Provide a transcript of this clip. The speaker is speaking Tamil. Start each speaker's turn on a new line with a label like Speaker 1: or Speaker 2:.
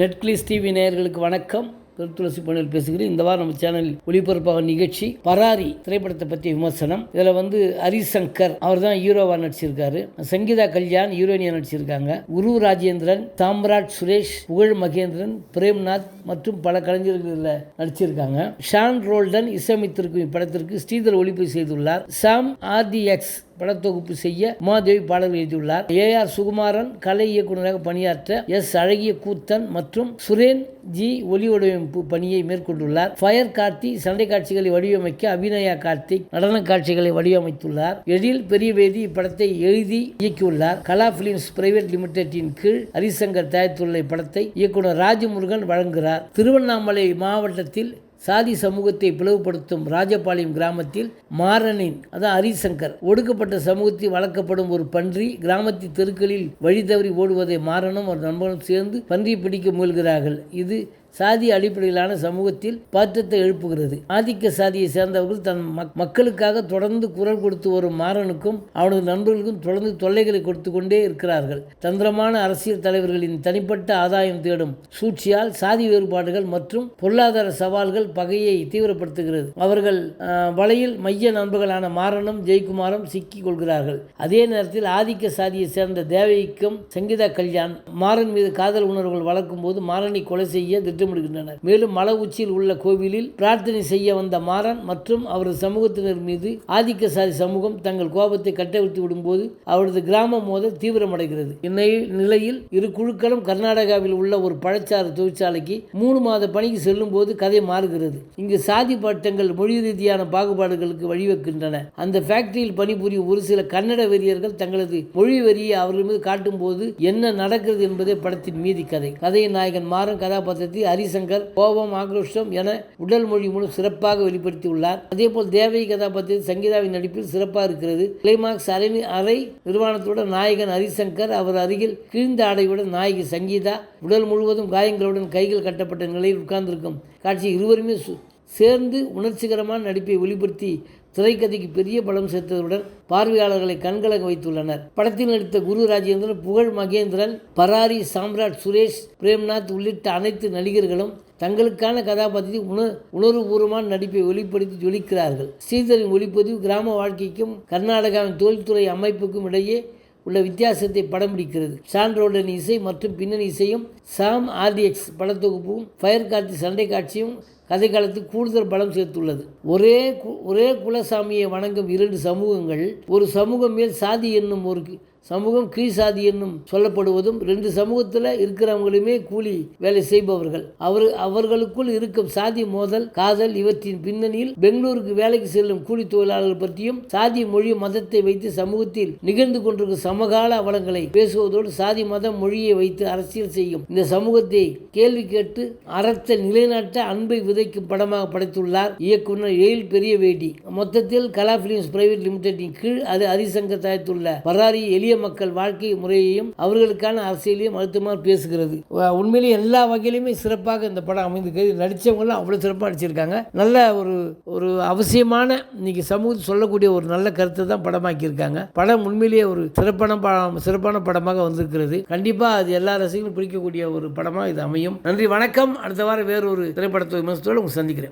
Speaker 1: நெட்கிளிஸ் டிவி நேயர்களுக்கு வணக்கம். திருத்துளசி பணியில் பேசுகிறேன். இந்த வாரம் நம்ம சேனலில் ஒளிபரப்பாக நிகழ்ச்சி பராரி திரைப்படத்தை பற்றிய விமர்சனம். இதில் வந்து ஹரிசங்கர் அவர் தான் ஹீரோவாக நடிச்சிருக்காரு. சங்கீதா கல்யாண் ஹீரோயினியாக நடிச்சிருக்காங்க. குரு ராஜேந்திரன் சாம்ராட் சுரேஷ் புகழ் மகேந்திரன் பிரேம்நாத் மற்றும் பல கலைஞர்கள் இதில் நடிச்சிருக்காங்க. ஷான் ரோல்டன் இசையமைத்திருக்கும் இப்படத்திற்கு ஸ்ரீதர் ஒளிப்பை செய்துள்ளார். சாம் ஆர்டிஎக்ஸ் படத்தொகுப்பு செய்ய உமாதேவி பாடல் எழுதியுள்ளார். ஏ ஆர் சுகுமாரன் கலை இயக்குநராக பணியாற்ற எஸ் அழகிய கூத்தன் மற்றும் சுரேன் ஜி ஒலி வடிவமைப்பு பணியை மேற்கொண்டுள்ளார். ஃபயர் கார்த்தி சண்டை காட்சிகளை வடிவமைக்க அபிநயா கார்த்திக் நடன காட்சிகளை வடிவமைத்துள்ளார். எழில் பெரியவேதி இப்படத்தை எழுதி இயக்கியுள்ளார். கலா பிலிம்ஸ் பிரைவேட் லிமிடெட்டின் கீழ் ஹரிசங்கர் தயாரித்துள்ள இப்படத்தை இயக்குனர் ராஜமுருகன் வழங்குகிறார். திருவண்ணாமலை மாவட்டத்தில் சாதி சமூகத்தை பிளவுபடுத்தும் ராஜபாளையம் கிராமத்தில் மாறனின் அதான் ஹரிசங்கர் ஒடுக்கப்பட்ட சமூகத்தில் வளர்க்கப்படும் ஒரு பன்றி கிராமத்தின் தெருக்களில் வழி தவறி ஓடுவதை மாறனும் ஒரு நண்பனும் சேர்ந்து பன்றியை பிடிக்க முயல்கிறார்கள். இது சாதி அடிப்படையிலான சமூகத்தில் பாத்திரத்தை எழுப்புகிறது. ஆதிக்க சாதியை சேர்ந்தவர்கள் தன் மக்- மக்களுக்காக தொடர்ந்து குரல் கொடுத்து வரும் மாறனுக்கும் அவனது நண்பர்களுக்கும் தொடர்ந்து தொல்லைகளை கொடுத்து கொண்டே இருக்கிறார்கள். தந்திரமான அரசியல் தலைவர்களின் தனிப்பட்ட ஆதாயம் தேடும் சூழ்ச்சியால் சாதி வேறுபாடுகள் மற்றும் பொருளாதார சவால்கள் பகையை தீவிரப்படுத்துகிறது. அவர்கள் வலையில் மைய நண்பர்களான மாறனும் ஜெயக்குமாரும் சிக்கிக் கொள்கிறார்கள். அதே நேரத்தில் ஆதிக்க சாதியை சேர்ந்த தேவகிக்கும் சங்கீதா கல்யாண் மாறன் மீது காதல் உணர்வுகள் வளர்க்கும் போது மாறனை கொலை செய்ய திட்டமிடுகின்றனர். மேலும் மலை உச்சியில் உள்ள கோவிலில் பிரார்த்தனை செய்ய வந்த மாறன் மற்றும் அவரது சமூகத்தினர் மீது ஆதிக்க சாதி சமூகம் தங்கள் கோபத்தை கட்டவிழ்த்து விடும்போது அவரது கிராம மோதல் தீவிரமடைகிறது. இந்நிலையில் இரு குழுக்களும் கர்நாடகாவில் உள்ள ஒரு பழச்சாறு தொழிற்சாலைக்கு மூணு மாத பணிக்கு செல்லும் போது கதை மாறுகிறது. இங்கு சாதி பட்டங்கள் மொழி ரீதியான பாகுபாடுகளுக்கு வழிவகுக்கின்றன. அந்த ஃபேக்டரியில் பணிபுரியும் ஒரு சில கன்னட வெறியர்கள் தங்களது மொழி வெறியை அவர்கள் மீது காட்டும் போது என்ன நடக்கிறது என்பதே படத்தின் மீதி கதை. கதையின் நாயகன் மாறும் கதாபாத்திரத்தை ஹரிசங்கர் கோபம் ஆக்ரோஷம் என உடல் மொழி மூலம் சிறப்பாக வெளிப்படுத்தியுள்ளார். அதேபோல் தேவகி கதாபாத்திரத்தில் சங்கீதாவின் நடிப்பில் சிறப்பாக இருக்கிறது. கிளைமாக்ஸ் அரை அறை நிறுவனத்துடன் நாயகன் ஹரிசங்கர் அவர் அருகில் கிழிந்த ஆடையுடன் நாயகி சங்கீதா உடல் முழுவதும் காயங்களுடன் கைகள் கட்டப்பட்ட நிலையில் உட்கார்ந்திருக்கும். காட்சி இருவருமே சு- சேர்ந்து உணர்ச்சிகரமான நடிப்பை வெளிப்படுத்தி திரைக்கதைக்கு பெரிய பலம் சேர்த்ததுடன் பார்வையாளர்களை கண்கலங்க வைத்துள்ளனர். படத்தில் நடித்த குரு ராஜேந்திரன் புகழ் மகேந்திரன் பராரி சாம்ராட் சுரேஷ் பிரேம்நாத் உள்ளிட்ட அனைத்து நடிகர்களும் தங்களுக்கான கதாபாத்திரத்தில் உண உணர்வுபூர்வமான நடிப்பை வெளிப்படுத்தி ஜொலிக்கிறார்கள். ஸ்ரீதரின் ஒளிப்பதிவு கிராம வாழ்க்கைக்கும் கர்நாடகாவின் தொழில்துறை அமைப்புக்கும் இடையே உள்ள வித்தியாசத்தை படம் பிடிக்கிறது. சாண்ட்ரோடன் இசை மற்றும் பின்னணி இசையும் சாம் ஆர்டிஎக்ஸ் படத்தொகுப்பும் ஃபயர் காட்சி சண்டை காட்சியும் கதை கூடுதல் பலம் சேர்த்துள்ளது. ஒரே கு- ஒரே குலசாமியை வணங்கும் இரண்டு சமூகங்கள் ஒரு சமூகம் மேல் சாதி என்னும் ஒரு சமூகம் கீழ் சாதி என்னும் சொல்லப்படுவதும் ரெண்டு சமூகத்தில் இருக்கிறவங்களுமே கூலி வேலை செய்பவர்கள். அவர் அவர்களுக்குள் இருக்கும் சாதி மோதல் காதல் இவற்றின் பின்னணியில் பெங்களூருக்கு வேலைக்கு செல்லும் கூலி தொழிலாளர்கள் பற்றியும் சாதி மொழி மதத்தை வைத்து சமூகத்தில் நிகழ்ந்து கொண்டிருக்கும் சமகால அவலங்களை பேசுவதோடு சாதி மதம் மொழியை வைத்து அரசியல் செய்யும். இந்த சமூகத்தை கேள்வி கேட்டு அறத்தை நிலைநாட்ட அன்பை விதைக்கும் படமாக படைத்துள்ளார் இயக்குனர் எயில் பெரியவேடி. மொத்தத்தில் கலா பிலிம்ஸ் பிரைவேட் லிமிடெட்டின் கீழ் அது ஹரிசங்கர் தயாரித்துள்ள பராரி எளிய மக்கள் வாழ்க்கை முறையையும் அவர்களுக்கான அரசியலையும் அழுத்தமாக பேசுகிறது. உண்மையிலேயே எல்லா வகையிலுமே சிறப்பாக இந்த படம் அமைந்திருக்கிறது. நடித்தவங்களும் அவ்வளோ சிறப்பாக நடிச்சிருக்காங்க. நல்ல ஒரு ஒரு அவசியமான இன்னைக்கு சமூகத்தில் சொல்லக்கூடிய ஒரு நல்ல கருத்தை தான் படமாக்கியிருக்காங்க. படம் உண்மையிலேயே ஒரு சிறப்பான படம் சிறப்பான படமாக வந்திருக்கிறது. கண்டிப்பாக அது எல்லா ரசிகர்களும் பிடிக்கக்கூடிய ஒரு படமாக இது அமையும். நன்றி வணக்கம். அடுத்த வாரம் வேறு ஒரு திரைப்படத்தை விமர்சனத்தோடு உங்களை சந்திக்கிறேன்.